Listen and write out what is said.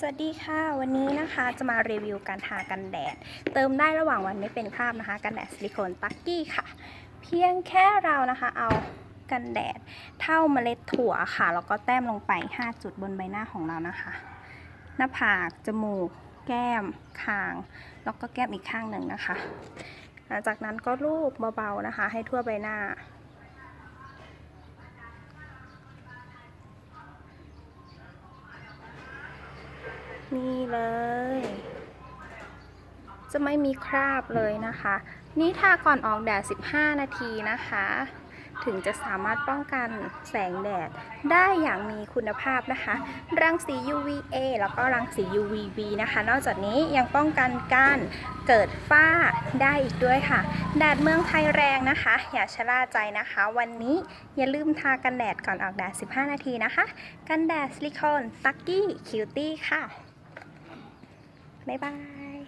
สวัสดีค่ะ วันนี้นะคะจะมารีวิวการทากันแดด เติมได้ระหว่างวันไม่เป็นคราบนะคะ กันแดดซิลิโคนตักกี้ค่ะ เพียงแค่เรานะคะเอากันแดดเท่าเมล็ดถั่วค่ะแล้วก็แต้มลงไป 5 จุดบนใบหน้าของเรานะคะ หน้าผากจมูก แก้มคาง แล้วก็แก้มอีกข้างหนึ่งนะคะ หลังจากนั้นก็ลูบเบาๆนะคะ ให้ทั่วใบหน้า นี่เลย จะไม่มีคราบเลยนะคะ นี่ทาก่อนออกแดด 15 นาทีนะคะ ถึงจะสามารถป้องกันแสงแดดได้อย่างมีคุณภาพนะคะ รังสี UVA แล้วก็รังสี UVB นะคะ นอกจากนี้ยังป้องกันการเกิดฝ้าได้อีกด้วยค่ะ แดดเมืองไทยแรงนะคะ อย่าชะล่าใจนะคะ วันนี้อย่าลืมทากันแดดก่อนออกแดด 15 นาทีนะคะ กันแดดซิลิโคนตักกี้คิวตี้ค่ะ บ๊ายบาย